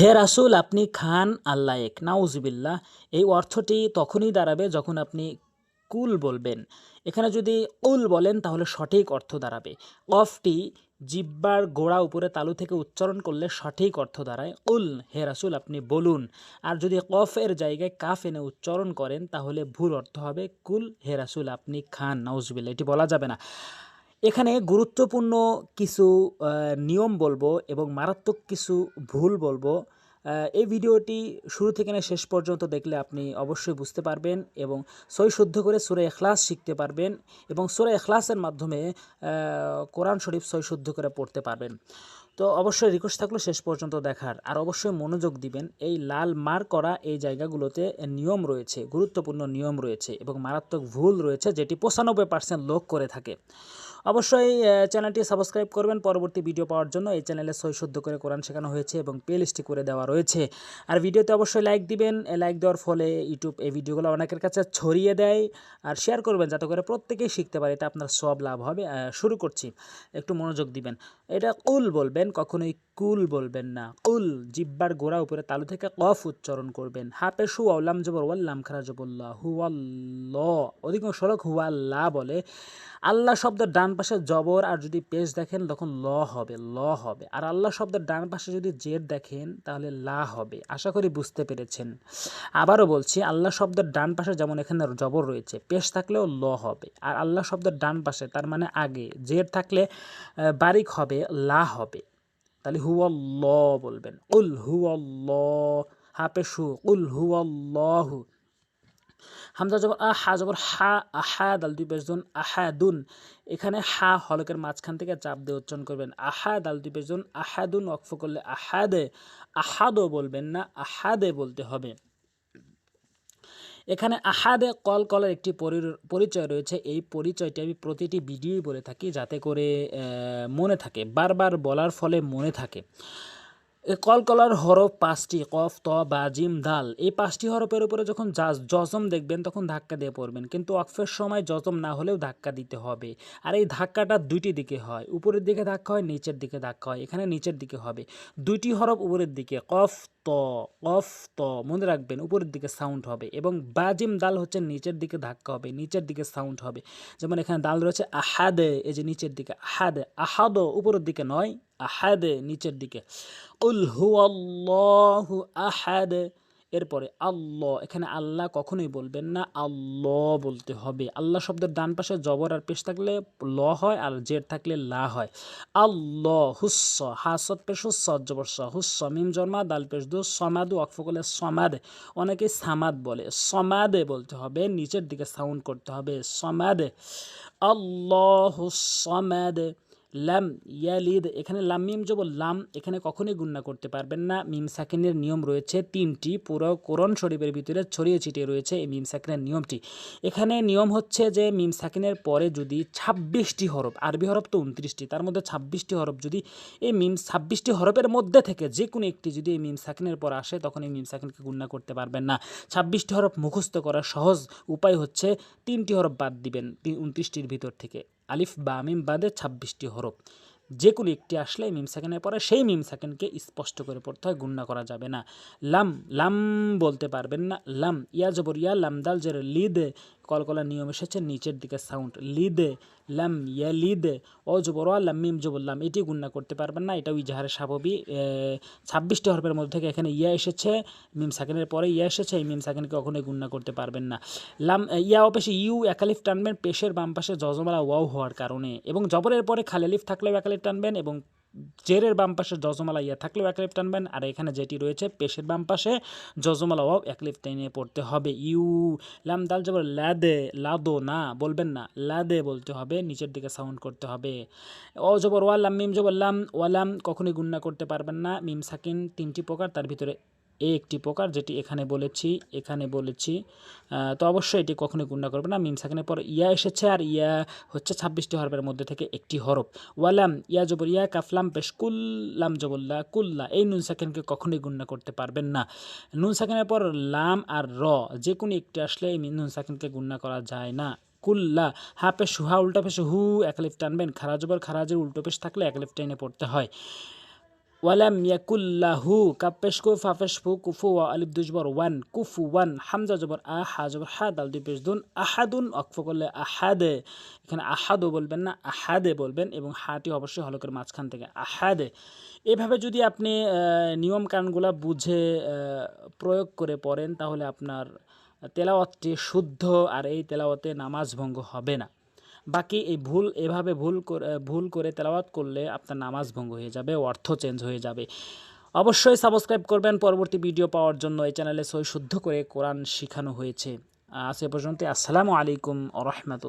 হে রাসূল, আপনি খান আল্লাহ এক নাউজুবিল্লাহ, এই অর্থটি তখনই দাঁড়াবে যখন আপনি কুল বলবেন। এখানে যদি উল বলেন, তাহলে সঠিক অর্থ দাঁড়াবে। অফটি জিব্বার গোড়া উপরে তালু থেকে উচ্চারণ করলে সঠিক অর্থ দাঁড়ায় উল। হে রাসূল, আপনি বলুন। আর যদি কফের জায়গায় কাফ এনে উচ্চারণ করেন, তাহলে ভুল অর্থ হবে কুল। হে রাসূল, আপনি খান। নাউজুবিল্লাহ, এটি বলা যাবে না। এখানে গুরুত্বপূর্ণ কিছু নিয়ম বলব এবং মারাত্মক কিছু ভুল বলব। এই ভিডিওটি শুরু থেকে না শেষ পর্যন্ত দেখলে আপনি অবশ্যই বুঝতে পারবেন এবং সই শুদ্ধ করে সুরে এখলাস শিখতে পারবেন এবং সুরে এখলাসের মাধ্যমে কোরআন শরীফ সই শুদ্ধ করে পড়তে পারবেন। তো অবশ্যই রিকোয়েস্ট থাকল শেষ পর্যন্ত দেখার। আর অবশ্যই মনোযোগ দিবেন, এই লাল মার করা এই জায়গাগুলোতে নিয়ম রয়েছে, গুরুত্বপূর্ণ নিয়ম রয়েছে এবং মারাত্মক ভুল রয়েছে যেটি পঁচানব্বই পার্সেন্ট লোক করে থাকে। অবশ্যই চ্যানেলটি সাবস্ক্রাইব করবেন। পরবর্তী ভিডিও পাওয়ার জন্য এই চ্যানেলে সই শুদ্ধ করে কোরআন শেখানো হয়েছে এবং প্লে লিস্টটি করে দেওয়া রয়েছে। আর ভিডিওতে অবশ্যই লাইক দিবেন লাইক দেওয়ার ফলে ইউটিউব এই ভিডিওগুলো অনেকের কাছে ছড়িয়ে দেয় আর শেয়ার করবেন যাতে করে প্রত্যেকেই শিখতে পারে, এতে আপনার সব লাভ হবে। শুরু করছি, একটু মনোযোগ দিবেন। এটা কুল বলবেন, কখনোই কুল বলবেন না, কুল, জিব্বার গোড়া উপরে তালু থেকে কফ উচ্চারণ করবেন। হাপে শু আউলাম জবর, ওয়াল্লাম খারা জবল্লাহ হুয়াল্ল অধিকাংশ লোক হুয়াল্লাহ বলে। আল্লাহ শব্দের ডান পাশে জবর আর যদি পেশ দেখেন, তখন ল হবে ল হবে। আর আল্লাহ শব্দের ডান পাশে যদি জেদ দেখেন, তাহলে লা হবে। আশা করি বুঝতে পেরেছেন। আবারও বলছি, আল্লাহ শব্দের ডান পাশে যেমন এখানে জবর রয়েছে, পেশ থাকলেও ল হবে। আর আল্লাহ শব্দের ডান পাশে, তার মানে আগে, জের থাকলে বারিক হবে, লা হবে। তাহলে হুয়াল্ল বলবেন। উল হুয়াল্ল হাপেশু উল হুয়াল্লাহু। হামজা জবর আ, হা জবর হা আহা দাল দুই পেশজন আহাদুন। এখানে হা হলকের মাঝখান থেকে চাপ দিয়ে উচ্চারণ করবেন। আহা দাল দুই পেশজন আহাদুন অক্ফ করলে আহাদে, আহাদও বলবেন না, আহাদে বলতে হবে। এখানে আহাদে কল কলের একটি পরিচয় রয়েছে। এই পরিচয়টি আমি প্রতিটি ভিডিওই বলে থাকি যাতে করে মনে থাকে। বারবার বলার ফলে মনে থাকে। কলকলার হরফ পাঁচটি, কফ, ত, বা, জিম দাল এই পাঁচটি হরফের উপরে যখন জাজ- জজম দেখবেন, তখন ধাক্কা দিয়ে পড়বেন। কিন্তু অক্ফের সময় জজম না হলেও ধাক্কা দিতে হবে। আর এই ধাক্কাটা দুইটি দিকে হয়। উপরের দিকে ধাক্কা হয়, নিচের দিকে ধাক্কা হয়। এখানে নিচের দিকে হবে। দুইটি হরফ উপরের দিকে, কফ, ত কফ, ত, মনে রাখবেন, উপরের দিকে সাউন্ড হবে এবং বাজিম দাল হচ্ছে নিচের দিকে ধাক্কা হবে, নিচের দিকে সাউন্ড হবে। যেমন এখানে দাল রয়েছে আহাদে, এই যে নিচের দিকে আহাদে। আহাদ উপরের দিকে নয় আহাদে নিচের দিকে। উল হু আল্লাহু আহাদ। এরপরে আল্লাহ, এখানে আল্লাহ কখনোই বলবেন না, আল্লাহ বলতে হবে। আল্লাহ শব্দের ডান পাশে জবর আর পেশ থাকলে ল হয় আর জের থাকলে লা হয়। আল্লাহ হুস্স হাসত পেশ হুস্স জবর স হুস্স, মিম জন্মা, দাল পেশ দু, সমাদু অক্ফ করলে সমাদ। অনেকে সামাদ বলে। সমাদে বলতে হবে, নিচের দিকে সাউন্ড করতে হবে। সমাদে। আল্লাহ সমাদ লাম ইয়ালিদ এখানে লাম, মিম জবর লাম এখানে কখনোই গুণনা করতে পারবেন না। মিম সাকিনের নিয়ম রয়েছে তিনটি, পুরো কোরআন শরীফের ভিতরে ছড়িয়ে ছিটিয়ে রয়েছে এই মিম সাকিনের নিয়মটি। এখানে নিয়ম হচ্ছে যে মিম সাকিনের পরে যদি ছাব্বিশটি হরফ, আরবি হরফ তো উনত্রিশটি, তার মধ্যে ছাব্বিশটি হরফ যদি এই মিম ছাব্বিশটি হরফের মধ্যে থেকে যে কোনো একটি যদি এই মিম সাকিনের পর আসে, তখন এই মিম সাকিনকে গুণনা করতে পারবেন না। ছাব্বিশটি হরফ মুখস্থ করার সহজ উপায় হচ্ছে তিনটি হরফ বাদ দিবেন উনত্রিশটির ভিতর থেকে। আলিফ বা মিম বাদে ছাব্বিশটি হরফ। যে কোনো একটি আসলে মিম সেকেন্ডের পরে সেই মিম সেকেন্ডকে স্পষ্ট করে পড়তে হয়, গুণনা করা যাবে না। লাম লাম বলতে পারবেন না। লাম, ইয়া জবর, ইয়া লাম, দাল জের, লিদে কলকলার নিয়ম এসেছে, নিচের দিকে সাউন্ড লিদে, লাম ইয়া লিদে ও জবর ওয়া লাম মিম জবর লাম, এটি গুণনা করতে পারবেন না, এটাও ইজাহারের স্বাভাবিক। ছাব্বিশটি হরফের মধ্যে থেকে এখানে ইয়া এসেছে, মিম সেকেন্ডের পরে ইয়া এসেছে, এই মিম সেকেন্ডকে কখনোই গুণনা করতে পারবেন না। লাম ইয়া অপেশে ইউ একালিফ টানবেন, পেশের বাম পাশে জজমালা ওয়াও হওয়ার কারণে এবং জবরের পরে খালিলিফ থাকলেও একালিফ টানবেন এবং জেরের বাম পাশে জজমালা ইয়া থাকলেও একলিফ টানবেন, আর এখানে যেটি রয়েছে পেশের বাম পাশে জজমালা ওয়াও একলিফ টেনে পড়তে হবে। ইউ লাম দাল জবর লাদে লাদো না, বলবেন না লাদে বলতে হবে, নিচের দিকে সাউন্ড করতে হবে। অ জবর ওয়ালাম মিম জবর লাম, ওয়ালাম কখনোই গুন্না করতে পারবেন না। মিম সাকিন তিনটি প্রকার, তার ভিতরে এ একটি প্রকার যেটি এখানে বলেছি এখানে বলেছি তো অবশ্যই এটি কখনোই গুণনা করবে না। মিম সাকিনের পর ইয়া এসেছে আর ইয়া হচ্ছে ছাব্বিশটি হরফের মধ্যে থেকে একটি হরফ। ওয়ালাম ইয়া জবর ইয়া কাফলাম পেশ কুল্লাম জবল্লা কুল্লা। এই নুন সাকিনকে কখনোই গুণনা করতে পারবেন না। নুন সাকিনের পর লাম আর র যে কোনো একটি আসলে এই নুন সাকিনকে গুণনা করা যায় না। কুল্লা, হা পেশ হা উল্টা পেশ হু একলিফ টানবেন। খারাজবর খারাজের উল্টো পেশ থাকলে একলিফ টেনে পড়তে হয়। ওয়ালাম ইয়াকুল্লাহু কাপেশ কু ফাফেশ ফু কুফু ওয়া দুজবর ওয়ান কুফু ওয়ান হামজা জবর আ হা জবর হা দাল দুই পেশ দুন আহাদুন অক্ফ করলে আহাদে এখানে আহাদও বলবেন না আহাদে বলবেন এবং হাটি অবশ্যই হলকের মাঝখান থেকে আহাদে এভাবে যদি আপনি নিয়ম কানুনগুলো বুঝে প্রয়োগ করে পড়েন, তাহলে আপনার তেলাওয়াতটি শুদ্ধ আর এই তেলাওয়াতে নামাজ ভঙ্গ হবে না। বাকি এই ভুল, এভাবে ভুল ভুল করে তেলাওয়াত করলে আপনার নামাজ ভঙ্গ হয়ে যাবে, অর্থ চেঞ্জ হয়ে যাবে। অবশ্যই সাবস্ক্রাইব করবেন, পরবর্তী ভিডিও পাওয়ার জন্য এই চ্যানেলে সই শুদ্ধ করে কোরআন শেখানো হয়েছে। আজ এ পর্যন্ত আসসালামু আলাইকুম রহমতুল্লাহ।